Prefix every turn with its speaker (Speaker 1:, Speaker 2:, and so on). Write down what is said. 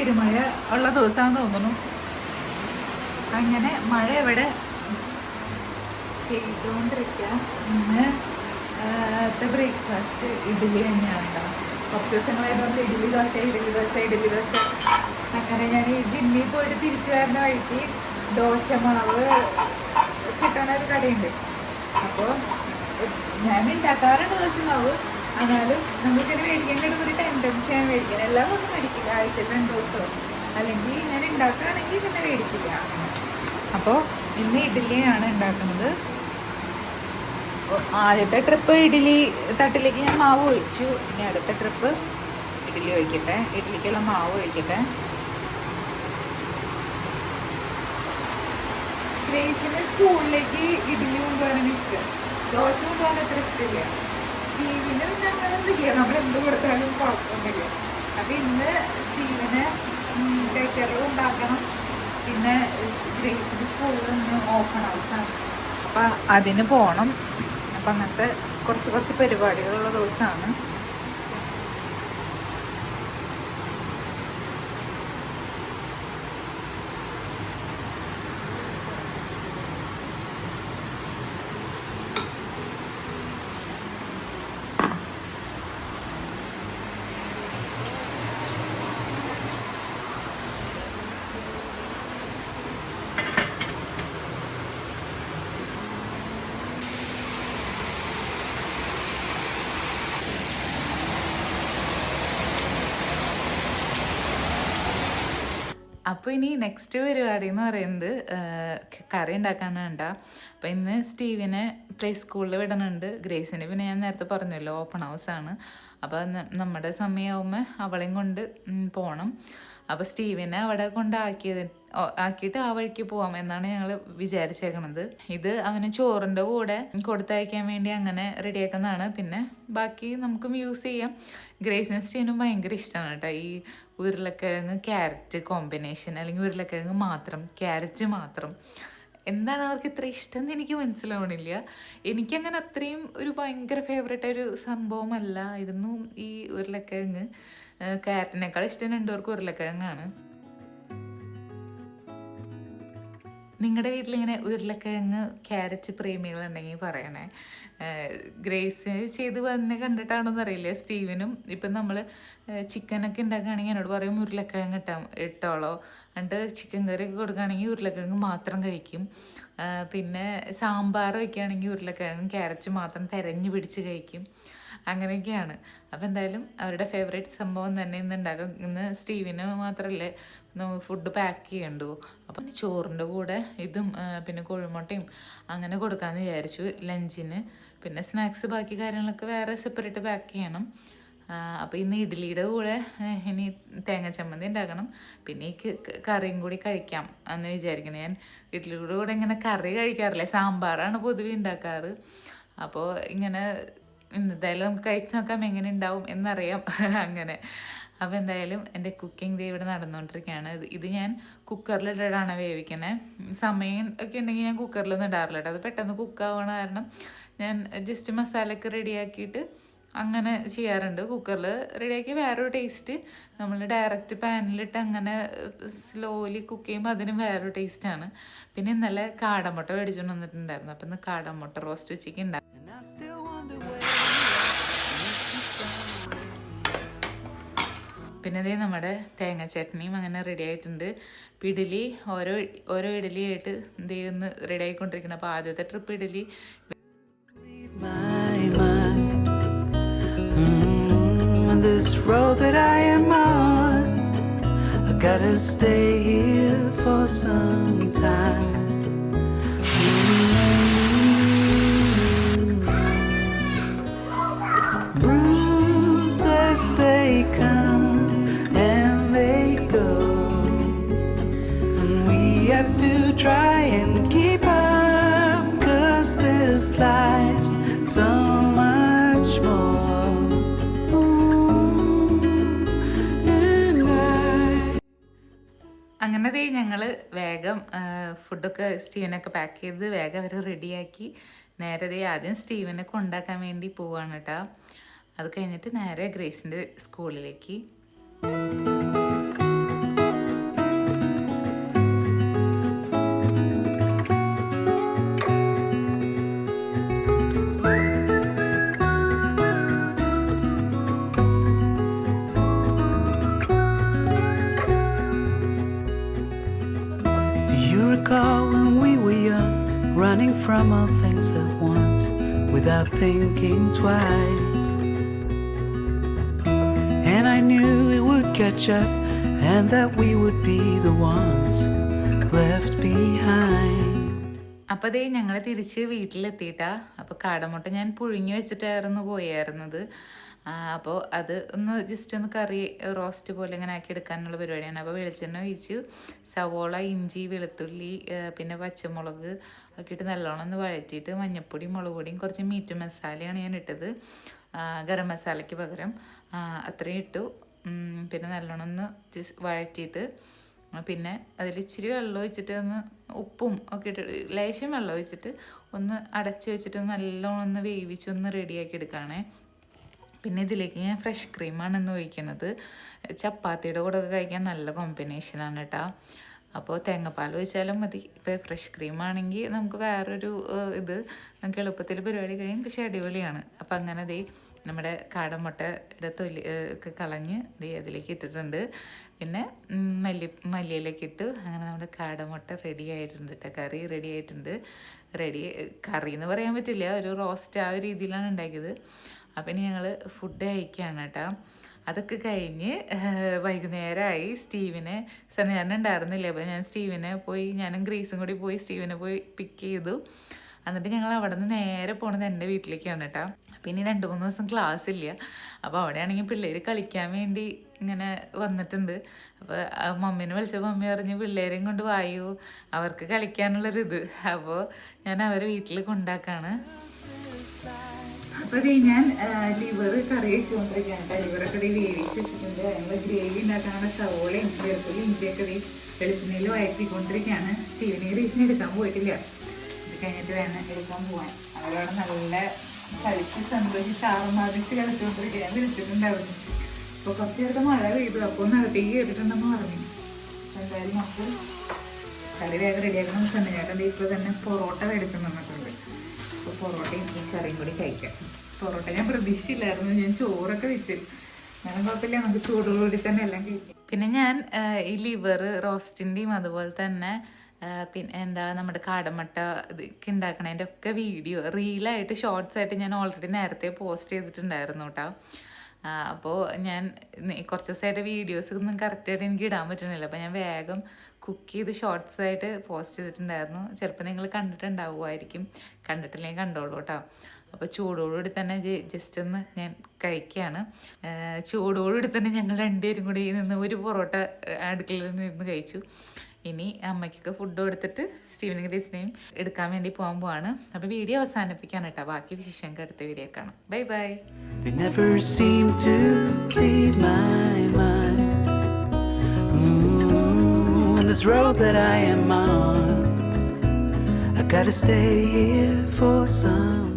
Speaker 1: ഇന്ന് മഴ ഉള്ള ദിവസമാണെന്ന് തോന്നുന്നു. അങ്ങനെ മഴ ഇവിടെ പെയ്തുകൊണ്ടിരിക്കുക. ഇന്ന് ബ്രേക്ക്ഫാസ്റ്റ് ഇഡ്ഡലി തന്നെയാണ് കേട്ടോ. കുറച്ച് ദിവസങ്ങളായിട്ട് വന്ന് ഇഡ്ഡലി ദോശ ഇഡ്ഡലി ദോശ ഇഡ്ഡലി ദോശ. അങ്ങനെ ഞാൻ ഈ ജിമ്മിൽ പോയിട്ട് തിരിച്ചു വരുന്ന വഴിക്ക് ദോശമാവ് കിട്ടണ ഒരു കടയുണ്ട്. അപ്പോൾ ഞാൻ ഉണ്ടാക്കാറുണ്ട് ദോശമാവ് എന്നാലും നമുക്കിത് മേടിക്കേണ്ട ഒരു ടെൻഡൻസിയാണ് മേടിക്കുന്നത് എല്ലാ ദിവസവും മേടിക്കില്ല. ആഴ്ചയിൽ രണ്ട് ദിവസമോ അല്ലെങ്കിൽ ഞാൻ ഉണ്ടാക്കുകയാണെങ്കിൽ പിന്നെ മേടിക്കില്ല. അപ്പോൾ ഇന്ന് ഇഡ്ഡലിയാണ് ഉണ്ടാക്കുന്നത്. ആദ്യത്തെ ട്രിപ്പ് ഇഡ്ഡലി തട്ടിലേക്ക് ഞാൻ മാവ് ഒഴിച്ചു. ഇനി അടുത്ത ട്രിപ്പ് ഇഡ്ഡലി ഒഴിക്കട്ടെ. ഇഡ്ഡലിക്കുള്ള മാവ് ഒഴിക്കട്ടെ. ഗ്രേസിന് സ്കൂളിലേക്ക് ഇഡ്ഡലി കൊണ്ടുപോകാനാണ് ഇഷ്ടം. ദോശ കൊണ്ടുപോകാൻ അത്ര ഇഷ്ടമില്ല. സ്റ്റീവിന് ഞങ്ങൾ എന്തില്ല നമ്മൾ എന്ത് കൊടുത്താലും കുഴപ്പമൊന്നുമില്ല. അപ്പം ഇന്ന് സ്റ്റീവിന് ഡേക്കറിൽ ഉണ്ടാക്കണം. പിന്നെ ഗ്രേസിന്റെ സ്കൂളിൽ നിന്ന് ഓപ്പൺ ഹൗസാണ് അപ്പം അതിന് പോകണം അപ്പം അങ്ങനത്തെ കുറച്ച് കുറച്ച് പരിപാടികളുള്ള ദിവസമാണ്. അപ്പോൾ ഇനി നെക്സ്റ്റ് പരിപാടി എന്ന് പറയുന്നത് കറി ഉണ്ടാക്കാനാണ് അപ്പോൾ ഇന്ന് സ്റ്റീവിനെ പ്ലേ സ്കൂളിൽ വിടണുണ്ട്. ഗ്രേസിന് പിന്നെ ഞാൻ നേരത്തെ പറഞ്ഞല്ലോ ഓപ്പൺ ഹൗസ് ആണ്. അപ്പോൾ നമ്മുടെ സമയമാകുമ്പോൾ അവളെയും കൊണ്ട് പോകണം അപ്പോൾ സ്റ്റീവിനെ അവിടെ കൊണ്ടാക്കിയത് ആക്കിയിട്ട് ആ വഴിക്ക് പോവാം എന്നാണ് ഞങ്ങൾ വിചാരിച്ചേക്കണത്. ഇത് അവന് ചോറിന്റെ കൂടെ കൊടുത്തയക്കാൻ വേണ്ടി അങ്ങനെ റെഡിയാക്കുന്നതാണ്. പിന്നെ ബാക്കി നമുക്കും യൂസ് ചെയ്യാം. ഗ്രേസിനും സ്റ്റീനും ഭയങ്കര ഇഷ്ടമാണ് കേട്ടോ. ഈ ഉരുളക്കിഴങ്ങ് ക്യാരറ്റ് കോമ്പിനേഷൻ അല്ലെങ്കിൽ ഉരുളക്കിഴങ്ങ് മാത്രം ക്യാരറ്റ് മാത്രം. എന്താണ് അവർക്ക് ഇത്ര ഇഷ്ടം എന്ന് എനിക്ക് മനസ്സിലാവണില്ല. എനിക്കങ്ങനെ അത്രയും ഒരു ഭയങ്കര ഫേവറേറ്റ് ഒരു സംഭവമല്ലായിരുന്നു ഈ ഉരുളക്കിഴങ്ങ് ക്യാരറ്റിനേക്കാൾ ഇഷ്ടം രണ്ടുപേർക്കും ഉരുളക്കിഴങ്ങാണ്. നിങ്ങളുടെ വീട്ടിലിങ്ങനെ ഉരുളക്കിഴങ്ങ് ക്യാരറ്റ് പ്രേമികളുണ്ടെങ്കിൽ പറയണേ. ഗ്രേസ് ചെയ്ത് വന്ന് കണ്ടിട്ടാണോന്ന് അറിയില്ല? സ്റ്റീവനും ഇപ്പം നമ്മൾ ചിക്കനൊക്കെ ഉണ്ടാക്കുകയാണെങ്കിൽ എന്നോട് പറയും ഉരുളക്കിഴങ്ങ് ഇട്ടാ ഇട്ടോളോ. എന്നിട്ട് ചിക്കൻ കറി ഒക്കെ കൊടുക്കുകയാണെങ്കിൽ ഉരുളക്കിഴങ്ങ് മാത്രം കഴിക്കും. പിന്നെ സാമ്പാർ വയ്ക്കുകയാണെങ്കിൽ ഉരുളക്കിഴങ്ങും ക്യാരറ്റ് മാത്രം തെരഞ്ഞു പിടിച്ച് കഴിക്കും. അങ്ങനെയൊക്കെയാണ്. അപ്പോൾ എന്തായാലും അവരുടെ ഫേവറേറ്റ് സംഭവം തന്നെ ഇന്ന് ഉണ്ടാക്കും ഇന്ന് സ്റ്റീവിന് മാത്രമല്ലേ ഫുഡ് പാക്ക് ചെയ്യണ്ടു. അപ്പം ചോറിന്റെ കൂടെ ഇതും പിന്നെ കോഴിമുട്ടയും അങ്ങനെ കൊടുക്കാമെന്ന് വിചാരിച്ചു ലഞ്ചിന്. പിന്നെ സ്നാക്സ് ബാക്കി കാര്യങ്ങളൊക്കെ വേറെ സെപ്പറേറ്റ് പാക്ക് ചെയ്യണം. അപ്പോൾ ഇന്ന് ഇഡ്ഡലിയുടെ കൂടെ ഇനി തേങ്ങ ചമ്മന്തി ഉണ്ടാക്കണം പിന്നെ ഈ കറിയും കൂടി കഴിക്കാം എന്ന് വിചാരിക്കണം. ഞാൻ ഇഡ്ഡലിയുടെ കൂടെ ഇങ്ങനെ കറി കഴിക്കാറില്ല. സാമ്പാറാണ് പൊതുവെ ഉണ്ടാക്കാറ് അപ്പോൾ ഇങ്ങനെ എന്തായാലും നമുക്ക് കഴിച്ച് നോക്കാം എങ്ങനെ ഉണ്ടാവും എന്നറിയാം. അങ്ങനെ. അപ്പോൾ എന്തായാലും എന്റെ കുക്കിംഗ് ഡേ ഇവിടെ നടന്നുകൊണ്ടിരിക്കുകയാണ് ഇത് ഞാൻ കുക്കറിലിട്ടിട്ടാണ് വേവിക്കണേ. സമയം ഒക്കെ ഉണ്ടെങ്കിൽ ഞാൻ കുക്കറിലൊന്നും ഇടാറില്ല കേട്ടോ. അത് പെട്ടെന്ന് കുക്കാവണ കാരണം ഞാൻ ജസ്റ്റ് മസാലയൊക്കെ റെഡിയാക്കിയിട്ട് അങ്ങനെ ചെയ്യാറുണ്ട്. കുക്കറിൽ റെഡിയാക്കി വേറൊരു ടേസ്റ്റ് നമ്മൾ ഡയറക്റ്റ് പാനിലിട്ട് അങ്ങനെ സ്ലോലി കുക്ക് ചെയ്യുമ്പോൾ അതിനും വേറൊരു ടേസ്റ്റാണ് പിന്നെ ഇന്നലെ കാടമുട്ട മേടിച്ചുകൊണ്ട് വന്നിട്ടുണ്ടായിരുന്നു. അപ്പം ഇന്ന് കാടമുട്ട റോസ്റ്റ് ഉച്ചയ്ക്ക് ഉണ്ടായിരുന്നു പിന്നെ ഇതേ നമ്മുടെ തേങ്ങ ചട്നിയും അങ്ങനെ റെഡി ആയിട്ടുണ്ട്. ഇപ്പം ഇഡലി ഓരോ ഓരോ ഇഡലിയായിട്ട് എന്ത് ചെയ്യുന്നു റെഡി ആയിക്കൊണ്ടിരിക്കുന്നത് അപ്പോൾ ആദ്യത്തെ trip idli.
Speaker 2: Gotta stay here for some time.
Speaker 1: അങ്ങനെ ദേ ഞങ്ങൾ വേഗം ഫുഡൊക്കെ സ്റ്റീവനൊക്കെ പാക്ക് ചെയ്ത് വേഗം അവർ റെഡിയാക്കി നേരെ ദേ ആദ്യം സ്റ്റീവനെ കൊണ്ടാക്കാൻ വേണ്ടി പോവാണ് കേട്ടോ അത് കഴിഞ്ഞിട്ട് നേരെ ഗ്രേസിന്റെ സ്കൂളിലേക്ക്
Speaker 2: you recall when we were young, running from all things at once without thinking twice? And I knew it would catch up and that we would be the ones left behind.
Speaker 1: അപ്പോൾ അതേ ഞങ്ങൾ തിരിച്ച് വീട്ടിലെത്തിയിട്ടാ അപ്പോൾ കാടമുട്ട ഞാൻ പുഴുങ്ങി വെച്ചിട്ടായിരുന്നു പോയായിരുന്നത് അപ്പോൾ അത് ഒന്ന് ജസ്റ്റ് ഒന്ന് കറി റോസ്റ്റ് പോലെ ഇങ്ങനെ ആക്കി എടുക്കാനുള്ള പരിപാടിയാണ്. അപ്പോൾ വെളിച്ചെണ്ണ ഒഴിച്ച് സവോള ഇഞ്ചി വെളുത്തുള്ളി പിന്നെ പച്ചമുളക് ആക്കിയിട്ട് നല്ലോണം ഒന്ന് വഴറ്റിയിട്ട് മഞ്ഞൾപ്പൊടിയും മുളക് പൊടിയും കുറച്ച് മീറ്റ് മസാലയാണ് ഞാൻ ഇട്ടത്. ഗരം മസാലയ്ക്ക് പകരം. അത്രയും ഇട്ടു. പിന്നെ നല്ലോണം ഒന്ന് വഴറ്റിയിട്ട് പിന്നെ അതിൽ ഇച്ചിരി വെള്ളം ഒഴിച്ചിട്ട് ഒന്ന് ഉപ്പും ഒക്കെ ഇട്ട് ലേശം വെള്ളം ഒഴിച്ചിട്ട് ഒന്ന് അടച്ച് വെച്ചിട്ട് നല്ലോണം ഒന്ന് വേവിച്ചൊന്ന് റെഡിയാക്കി എടുക്കുകയാണേ. പിന്നെ ഇതിലേക്ക് ഞാൻ ഫ്രഷ് ക്രീമാണ് ഇന്ന് ഒഴിക്കുന്നത് ചപ്പാത്തിയുടെ കൂടെ കഴിക്കാൻ നല്ല കോമ്പിനേഷനാണ് കേട്ടോ അപ്പോൾ തേങ്ങാപ്പാൽ ഒഴിച്ചാലും മതി. ഇപ്പോൾ ഫ്രഷ് ക്രീമാണെങ്കിൽ നമുക്ക് വേറൊരു ഇത് നമുക്ക് എളുപ്പത്തിൽ പരിപാടി കഴിയും. പക്ഷേ അടിപൊളിയാണ്. അപ്പോൾ അങ്ങനെ ദേ നമ്മുടെ കാടമുട്ടയുടെ തൊലി ഒക്കെ കളഞ്ഞ് ദേ അതിലേക്ക് ഇട്ടിട്ടുണ്ട്. പിന്നെ മല്ലി മല്ലിയിലേക്ക് ഇട്ട് അങ്ങനെ നമ്മുടെ കാടമുട്ട റെഡി ആയിട്ടുണ്ട് കേട്ടോ കറി റെഡി ആയിട്ടുണ്ട്. റെഡി കറി എന്ന് പറയാൻ പറ്റില്ല. ഒരു റോസ്റ്റ് ആ ഒരു രീതിയിലാണ് ഉണ്ടാക്കിയത്. അപ്പം ഇനി ഞങ്ങൾ ഫുഡ് കഴിക്കുകയാണ് കേട്ടോ. അതൊക്കെ കഴിഞ്ഞ് വൈകുന്നേരമായി സ്റ്റീവിനെ ഞാൻ ഉണ്ടായിരുന്നില്ല? അപ്പോൾ ഞാൻ സ്റ്റീവിനെ പോയി ഞാനും ഗ്രീസും കൂടി പോയി സ്റ്റീവിനെ പോയി പിക്ക് ചെയ്തു. എന്നിട്ട് ഞങ്ങൾ അവിടെ നിന്ന് നേരെ പോണത് എന്റെ വീട്ടിലേക്കാണ് കേട്ടോ. പിന്നെ രണ്ട് മൂന്ന് ദിവസം ക്ലാസ് ഇല്ല. അപ്പോൾ അവിടെയാണെങ്കിൽ പിള്ളേർ കളിക്കാൻ വേണ്ടി ഇങ്ങനെ വന്നിട്ടുണ്ട്. അപ്പോൾ മമ്മീനെ വിളിച്ചപ്പോൾ മമ്മി പറഞ്ഞ് പിള്ളേരെയും കൊണ്ട് വായു അവർക്ക് കളിക്കാനുള്ളൊരിത്. അപ്പോൾ ഞാൻ അവരെ വീട്ടിൽ കൊണ്ടാക്കാണ്. അപ്പോൾ ഞാൻ ലിവർ കറി വെച്ചുകൊണ്ടിരിക്കുകയാണ് കേട്ടോ. ലിവറൊക്കെ ദേ വേവിച്ച് വെച്ചിട്ടുണ്ട്. നമ്മൾ ഗ്രേവി ഉണ്ടാക്കാനുള്ള സവോളയും വെളുത്തുള്ളി ഇഞ്ചിയൊക്കെ ദേ വെളിച്ചെണ്ണയിൽ വഴറ്റിക്കൊണ്ടിരിക്കുകയാണ്. സ്റ്റീവനി റീസിന് എടുക്കാൻ പോയിട്ടില്ല. ഇത് കഴിഞ്ഞിട്ട് വേണം എടുക്കാൻ പോവാൻ. അവരവിടെ നല്ല കളിച്ച് സന്തോഷിച്ച് ആർമാദിച്ച് കളിച്ചുകൊണ്ടിരിക്കുക ഞാൻ വിളിച്ചിട്ടുണ്ടായിരുന്നു അപ്പോൾ കുറച്ച് നേരത്തെ മഴ പെയ്തു. അപ്പോൾ ഒന്ന് അകത്തേക്ക് കയറിയിട്ടുണ്ടെന്ന് പറഞ്ഞു. എന്തായാലും നമുക്ക് കറി വേഗം റെഡിയാക്കണം ചെന്നൈയേട്ടന്റെ ഇപ്പോൾ തന്നെ പൊറോട്ട മേടിച്ചു വന്നിട്ടുണ്ട്. പൊറോട്ടയും ഈ കറിയും കൂടി കഴിക്കാം. പൊറോട്ട ഞാൻ പ്രതീക്ഷയില്ലായിരുന്നു ഞാൻ ചോറൊക്കെ വെച്ചു. ഞാൻ കുഴപ്പമില്ല. നമുക്ക് ചൂടോടുകൂടി തന്നെ എല്ലാം കഴിക്കാം. പിന്നെ ഞാൻ ഈ ലിവർ റോസ്റ്റിന്റെയും അതുപോലെ തന്നെ പിന്നെ എന്താ നമ്മുടെ കാടമട്ട ഇതൊക്കെ ഉണ്ടാക്കണതിന്റെ ഒക്കെ വീഡിയോ റീലായിട്ട് ഷോർട്സ് ആയിട്ട് ഞാൻ ഓൾറെഡി നേരത്തെ പോസ്റ്റ് ചെയ്തിട്ടുണ്ടായിരുന്നു കേട്ടോ അപ്പോൾ ഞാൻ കുറച്ച് ദിവസമായിട്ട് വീഡിയോസ് ഒന്നും കറക്റ്റായിട്ട് എനിക്ക് ഇടാൻ പറ്റുന്നില്ല. അപ്പോൾ ഞാൻ വേഗം കുക്ക് ചെയ്ത് ഷോർട്സ് ആയിട്ട് പോസ്റ്റ് ചെയ്തിട്ടുണ്ടായിരുന്നു. ചിലപ്പോൾ നിങ്ങൾ കണ്ടിട്ടുണ്ടാവുമായിരിക്കും. കണ്ടിട്ടില്ലെങ്കിൽ കണ്ടോളൂ കേട്ടോ അപ്പോൾ ചൂടോടുകൂടി തന്നെ ജസ്റ്റ് ഒന്ന് ഞാൻ കഴിക്കുകയാണ് ചൂടോടുകൂടി തന്നെ ഞങ്ങൾ രണ്ടുപേരും കൂടി നിന്ന് ഒരു പൊറോട്ട അടുക്കളയിൽ നിന്ന് കഴിച്ചു. ഇനി അമ്മയ്ക്കൊക്കെ ഫുഡ് കൊടുത്തിട്ട് സ്റ്റീവനും ഗ്രീസിനെയും എടുക്കാൻ വേണ്ടി പോകാൻ പോവാണ്. അപ്പോൾ വീഡിയോ അവസാനിപ്പിക്കാൻ കേട്ടോ ബാക്കി വിശേഷം അടുത്ത വീഡിയോ കാണാം. Bye bye
Speaker 2: this road that I am on, I gotta stay here for some